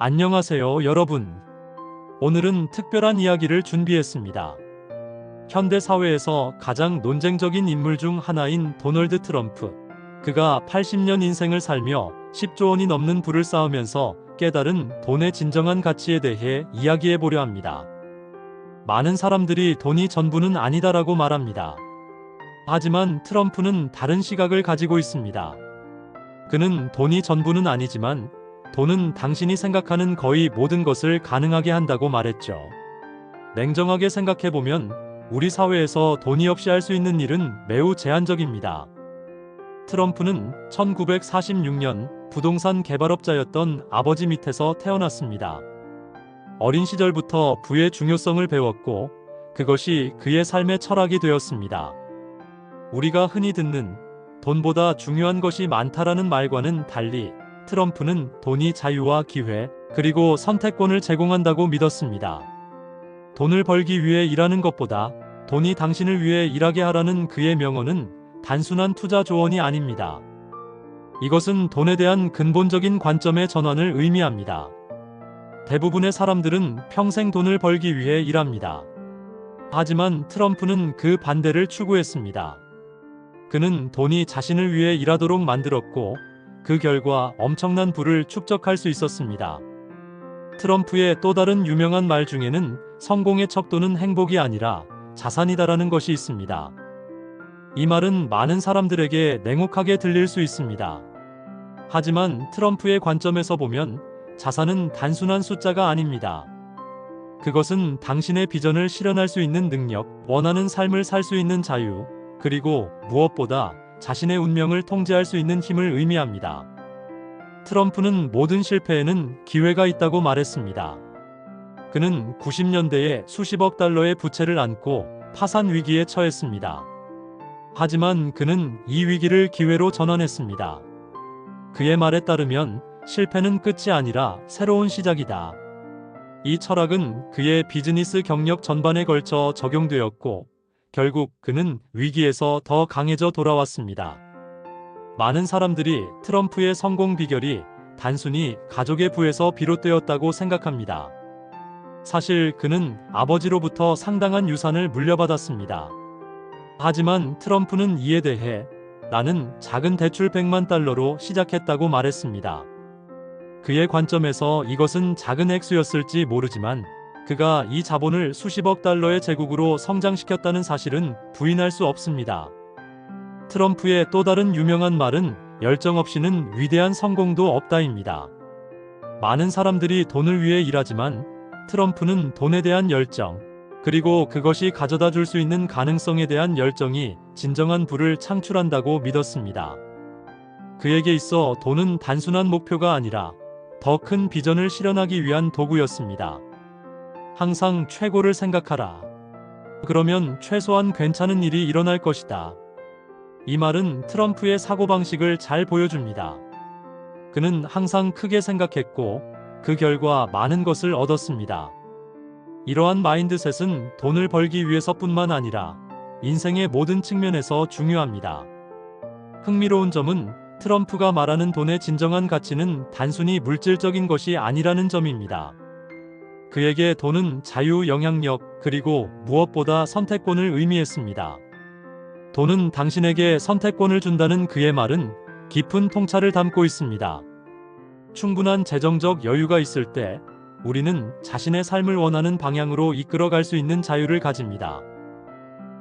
안녕하세요, 여러분. 오늘은 특별한 이야기를 준비했습니다. 현대 사회에서 가장 논쟁적인 인물 중 하나인 도널드 트럼프. 그가 80년 인생을 살며 10조 원이 넘는 부를 쌓으면서 깨달은 돈의 진정한 가치에 대해 이야기해 보려 합니다. 많은 사람들이 돈이 전부는 아니다라고 말합니다. 하지만 트럼프는 다른 시각을 가지고 있습니다. 그는 돈이 전부는 아니지만 돈은 당신이 생각하는 거의 모든 것을 가능하게 한다고 말했죠. 냉정하게 생각해보면 우리 사회에서 돈이 없이 할 수 있는 일은 매우 제한적입니다. 트럼프는 1946년 부동산 개발업자였던 아버지 밑에서 태어났습니다. 어린 시절부터 부의 중요성을 배웠고 그것이 그의 삶의 철학이 되었습니다. 우리가 흔히 듣는 돈보다 중요한 것이 많다라는 말과는 달리 트럼프는 돈이 자유와 기회, 그리고 선택권을 제공한다고 믿었습니다. 돈을 벌기 위해 일하는 것보다 돈이 당신을 위해 일하게 하라는 그의 명언은 단순한 투자 조언이 아닙니다. 이것은 돈에 대한 근본적인 관점의 전환을 의미합니다. 대부분의 사람들은 평생 돈을 벌기 위해 일합니다. 하지만 트럼프는 그 반대를 추구했습니다. 그는 돈이 자신을 위해 일하도록 만들었고 그 결과 엄청난 부를 축적할 수 있었습니다. 트럼프의 또 다른 유명한 말 중에는 성공의 척도는 행복이 아니라 자산이다라는 것이 있습니다. 이 말은 많은 사람들에게 냉혹하게 들릴 수 있습니다. 하지만 트럼프의 관점에서 보면 자산은 단순한 숫자가 아닙니다. 그것은 당신의 비전을 실현할 수 있는 능력, 원하는 삶을 살 수 있는 자유, 그리고 무엇보다 자신의 운명을 통제할 수 있는 힘을 의미합니다. 트럼프는 모든 실패에는 기회가 있다고 말했습니다. 그는 90년대에 수십억 달러의 부채를 안고 파산 위기에 처했습니다. 하지만 그는 이 위기를 기회로 전환했습니다. 그의 말에 따르면 실패는 끝이 아니라 새로운 시작이다. 이 철학은 그의 비즈니스 경력 전반에 걸쳐 적용되었고 결국 그는 위기에서 더 강해져 돌아왔습니다. 많은 사람들이 트럼프의 성공 비결이 단순히 가족의 부에서 비롯되었다고 생각합니다. 사실 그는 아버지로부터 상당한 유산을 물려받았습니다. 하지만 트럼프는 이에 대해 나는 작은 대출 100만 달러로 시작했다고 말했습니다. 그의 관점에서 이것은 작은 액수였을지 모르지만 그가 이 자본을 수십억 달러의 제국으로 성장시켰다는 사실은 부인할 수 없습니다. 트럼프의 또 다른 유명한 말은 열정 없이는 위대한 성공도 없다입니다. 많은 사람들이 돈을 위해 일하지만 트럼프는 돈에 대한 열정, 그리고 그것이 가져다 줄 수 있는 가능성에 대한 열정이 진정한 부를 창출한다고 믿었습니다. 그에게 있어 돈은 단순한 목표가 아니라 더 큰 비전을 실현하기 위한 도구였습니다. 항상 최고를 생각하라. 그러면 최소한 괜찮은 일이 일어날 것이다. 이 말은 트럼프의 사고방식을 잘 보여줍니다. 그는 항상 크게 생각했고 그 결과 많은 것을 얻었습니다. 이러한 마인드셋은 돈을 벌기 위해서뿐만 아니라 인생의 모든 측면에서 중요합니다. 흥미로운 점은 트럼프가 말하는 돈의 진정한 가치는 단순히 물질적인 것이 아니라는 점입니다. 그에게 돈은 자유, 영향력, 그리고 무엇보다 선택권을 의미했습니다. 돈은 당신에게 선택권을 준다는 그의 말은 깊은 통찰을 담고 있습니다. 충분한 재정적 여유가 있을 때 우리는 자신의 삶을 원하는 방향으로 이끌어갈 수 있는 자유를 가집니다.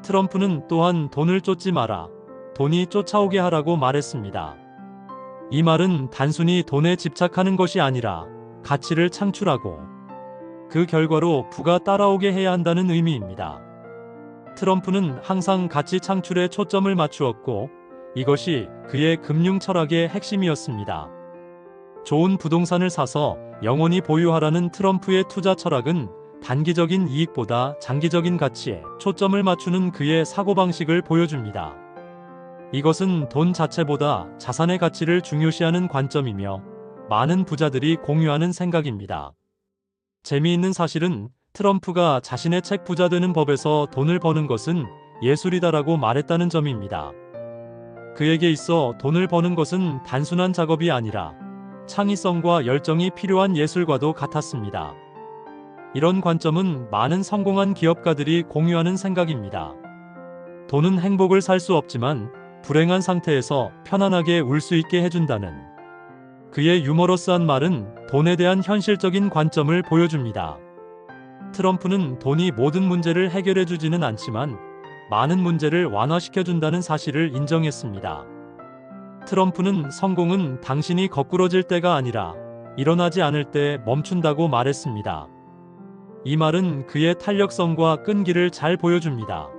트럼프는 또한 돈을 쫓지 마라. 돈이 쫓아오게 하라고 말했습니다. 이 말은 단순히 돈에 집착하는 것이 아니라 가치를 창출하고 그 결과로 부가 따라오게 해야 한다는 의미입니다. 트럼프는 항상 가치 창출에 초점을 맞추었고 이것이 그의 금융 철학의 핵심이었습니다. 좋은 부동산을 사서 영원히 보유하라는 트럼프의 투자 철학은 단기적인 이익보다 장기적인 가치에 초점을 맞추는 그의 사고방식을 보여줍니다. 이것은 돈 자체보다 자산의 가치를 중요시하는 관점이며 많은 부자들이 공유하는 생각입니다. 재미있는 사실은 트럼프가 자신의 책 부자 되는 법에서 돈을 버는 것은 예술이다라고 말했다는 점입니다. 그에게 있어 돈을 버는 것은 단순한 작업이 아니라 창의성과 열정이 필요한 예술과도 같았습니다. 이런 관점은 많은 성공한 기업가들이 공유하는 생각입니다. 돈은 행복을 살 수 없지만 불행한 상태에서 편안하게 울 수 있게 해준다는 그의 유머러스한 말은 돈에 대한 현실적인 관점을 보여줍니다. 트럼프는 돈이 모든 문제를 해결해 주지는 않지만 많은 문제를 완화시켜 준다는 사실을 인정했습니다. 트럼프는 성공은 당신이 거꾸러질 때가 아니라 일어나지 않을 때 멈춘다고 말했습니다. 이 말은 그의 탄력성과 끈기를 잘 보여줍니다.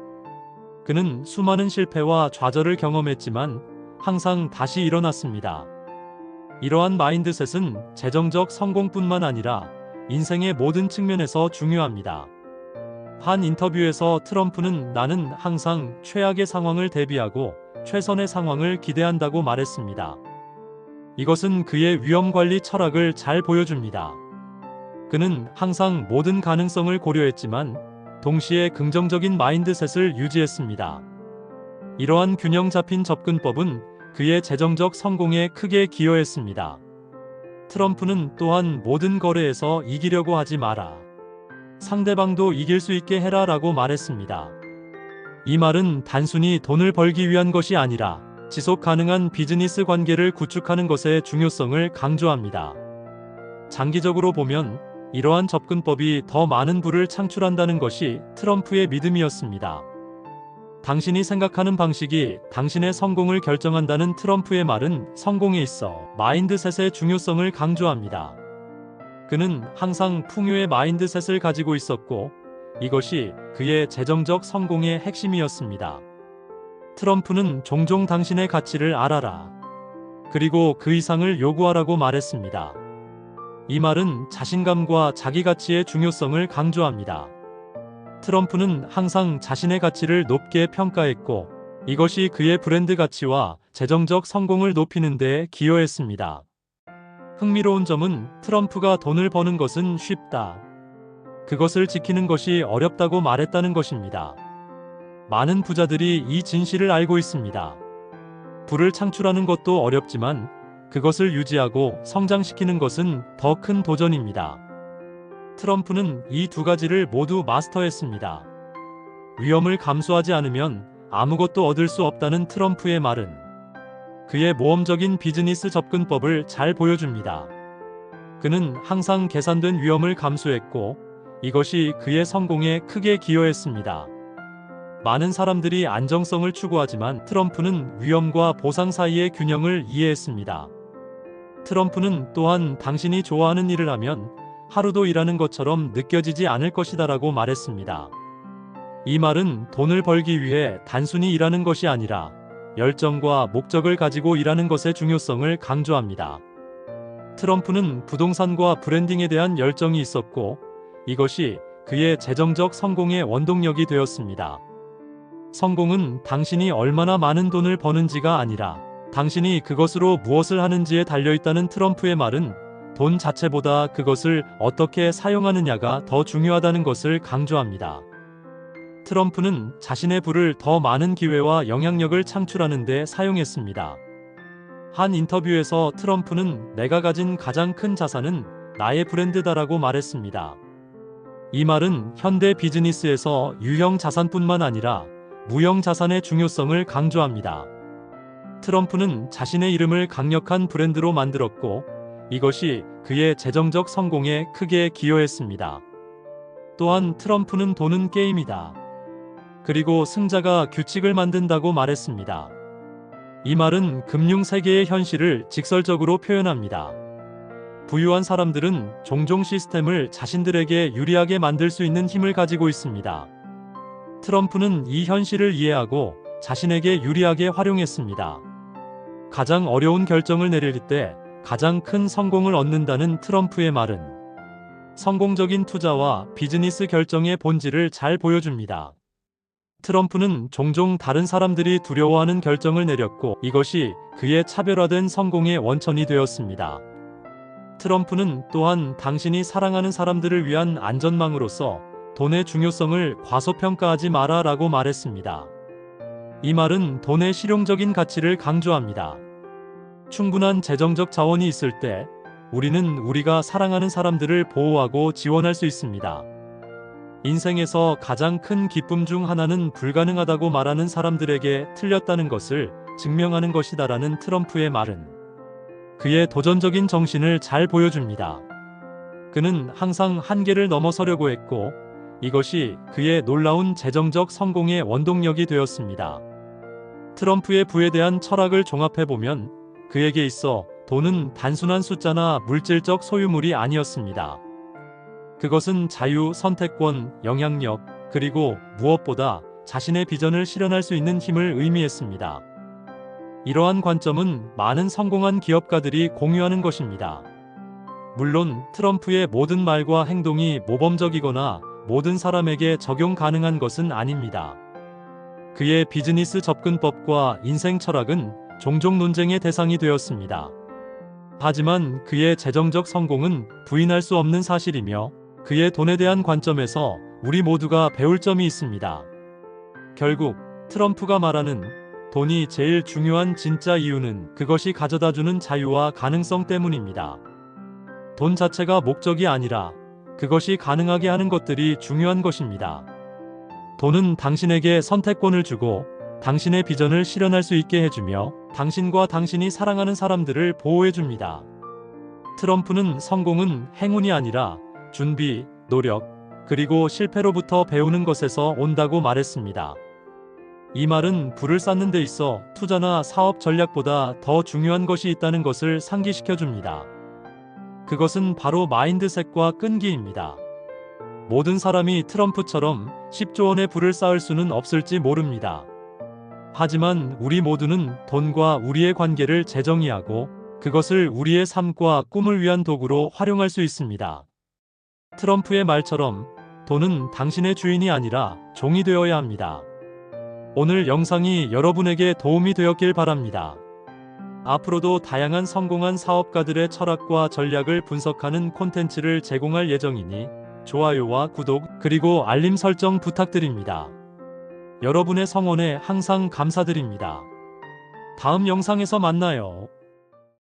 그는 수많은 실패와 좌절을 경험했지만 항상 다시 일어났습니다. 이러한 마인드셋은 재정적 성공뿐만 아니라 인생의 모든 측면에서 중요합니다. 한 인터뷰에서 트럼프는 나는 항상 최악의 상황을 대비하고 최선의 상황을 기대한다고 말했습니다. 이것은 그의 위험 관리 철학을 잘 보여줍니다. 그는 항상 모든 가능성을 고려했지만 동시에 긍정적인 마인드셋을 유지했습니다. 이러한 균형 잡힌 접근법은 그의 재정적 성공에 크게 기여했습니다. 트럼프는 또한 모든 거래에서 이기려고 하지 마라. 상대방도 이길 수 있게 해라 라고 말했습니다. 이 말은 단순히 돈을 벌기 위한 것이 아니라 지속 가능한 비즈니스 관계를 구축하는 것의 중요성을 강조합니다. 장기적으로 보면 이러한 접근법이 더 많은 부를 창출한다는 것이 트럼프의 믿음이었습니다. 당신이 생각하는 방식이 당신의 성공을 결정한다는 트럼프의 말은 성공에 있어 마인드셋의 중요성을 강조합니다. 그는 항상 풍요의 마인드셋을 가지고 있었고 이것이 그의 재정적 성공의 핵심이었습니다. 트럼프는 종종 당신의 가치를 알아라. 그리고 그 이상을 요구하라고 말했습니다. 이 말은 자신감과 자기 가치의 중요성을 강조합니다. 트럼프는 항상 자신의 가치를 높게 평가했고 이것이 그의 브랜드 가치와 재정적 성공을 높이는 데 기여했습니다. 흥미로운 점은 트럼프가 돈을 버는 것은 쉽다. 그것을 지키는 것이 어렵다고 말했다는 것입니다. 많은 부자들이 이 진실을 알고 있습니다. 부를 창출하는 것도 어렵지만 그것을 유지하고 성장시키는 것은 더 큰 도전입니다. 트럼프는 이 두 가지를 모두 마스터했습니다. 위험을 감수하지 않으면 아무것도 얻을 수 없다는 트럼프의 말은 그의 모험적인 비즈니스 접근법을 잘 보여줍니다. 그는 항상 계산된 위험을 감수했고 이것이 그의 성공에 크게 기여했습니다. 많은 사람들이 안정성을 추구하지만 트럼프는 위험과 보상 사이의 균형을 이해했습니다. 트럼프는 또한 당신이 좋아하는 일을 하면 하루도 일하는 것처럼 느껴지지 않을 것이다라고 말했습니다. 이 말은 돈을 벌기 위해 단순히 일하는 것이 아니라 열정과 목적을 가지고 일하는 것의 중요성을 강조합니다. 트럼프는 부동산과 브랜딩에 대한 열정이 있었고 이것이 그의 재정적 성공의 원동력이 되었습니다. 성공은 당신이 얼마나 많은 돈을 버는지가 아니라 당신이 그것으로 무엇을 하는지에 달려 있다는 트럼프의 말은 돈 자체보다 그것을 어떻게 사용하느냐가 더 중요하다는 것을 강조합니다. 트럼프는 자신의 부를 더 많은 기회와 영향력을 창출하는 데 사용했습니다. 한 인터뷰에서 트럼프는 내가 가진 가장 큰 자산은 나의 브랜드다라고 말했습니다. 이 말은 현대 비즈니스에서 유형 자산뿐만 아니라 무형 자산의 중요성을 강조합니다. 트럼프는 자신의 이름을 강력한 브랜드로 만들었고 이것이 그의 재정적 성공에 크게 기여했습니다. 또한 트럼프는 돈은 게임이다. 그리고 승자가 규칙을 만든다고 말했습니다. 이 말은 금융 세계의 현실을 직설적으로 표현합니다. 부유한 사람들은 종종 시스템을 자신들에게 유리하게 만들 수 있는 힘을 가지고 있습니다. 트럼프는 이 현실을 이해하고 자신에게 유리하게 활용했습니다. 가장 어려운 결정을 내릴 때 가장 큰 성공을 얻는다는 트럼프의 말은 성공적인 투자와 비즈니스 결정의 본질을 잘 보여줍니다. 트럼프는 종종 다른 사람들이 두려워하는 결정을 내렸고 이것이 그의 차별화된 성공의 원천이 되었습니다. 트럼프는 또한 당신이 사랑하는 사람들을 위한 안전망으로서 돈의 중요성을 과소평가하지 마라 라고 말했습니다. 이 말은 돈의 실용적인 가치를 강조합니다. 충분한 재정적 자원이 있을 때 우리는 우리가 사랑하는 사람들을 보호하고 지원할 수 있습니다. 인생에서 가장 큰 기쁨 중 하나는 불가능하다고 말하는 사람들에게 틀렸다는 것을 증명하는 것이다라는 트럼프의 말은 그의 도전적인 정신을 잘 보여줍니다. 그는 항상 한계를 넘어서려고 했고 이것이 그의 놀라운 재정적 성공의 원동력이 되었습니다. 트럼프의 부에 대한 철학을 종합해보면 그에게 있어 돈은 단순한 숫자나 물질적 소유물이 아니었습니다. 그것은 자유, 선택권, 영향력, 그리고 무엇보다 자신의 비전을 실현할 수 있는 힘을 의미했습니다. 이러한 관점은 많은 성공한 기업가들이 공유하는 것입니다. 물론 트럼프의 모든 말과 행동이 모범적이거나 모든 사람에게 적용 가능한 것은 아닙니다. 그의 비즈니스 접근법과 인생 철학은 종종 논쟁의 대상이 되었습니다. 하지만 그의 재정적 성공은 부인할 수 없는 사실이며 그의 돈에 대한 관점에서 우리 모두가 배울 점이 있습니다. 결국 트럼프가 말하는 돈이 제일 중요한 진짜 이유는 그것이 가져다 주는 자유와 가능성 때문입니다. 돈 자체가 목적이 아니라 그것이 가능하게 하는 것들이 중요한 것입니다. 돈은 당신에게 선택권을 주고 당신의 비전을 실현할 수 있게 해주며 당신과 당신이 사랑하는 사람들을 보호해 줍니다. 트럼프는 성공은 행운이 아니라 준비, 노력, 그리고 실패로부터 배우는 것에서 온다고 말했습니다. 이 말은 불을 쌓는 데 있어 투자나 사업 전략보다 더 중요한 것이 있다는 것을 상기시켜 줍니다. 그것은 바로 마인드셋과 끈기입니다. 모든 사람이 트럼프처럼 10조 원의 불을 쌓을 수는 없을지 모릅니다. 하지만 우리 모두는 돈과 우리의 관계를 재정의하고 그것을 우리의 삶과 꿈을 위한 도구로 활용할 수 있습니다. 트럼프의 말처럼 돈은 당신의 주인이 아니라 종이 되어야 합니다. 오늘 영상이 여러분에게 도움이 되었길 바랍니다. 앞으로도 다양한 성공한 사업가들의 철학과 전략을 분석하는 콘텐츠를 제공할 예정이니 좋아요와 구독 그리고 알림 설정 부탁드립니다. 여러분의 성원에 항상 감사드립니다. 다음 영상에서 만나요.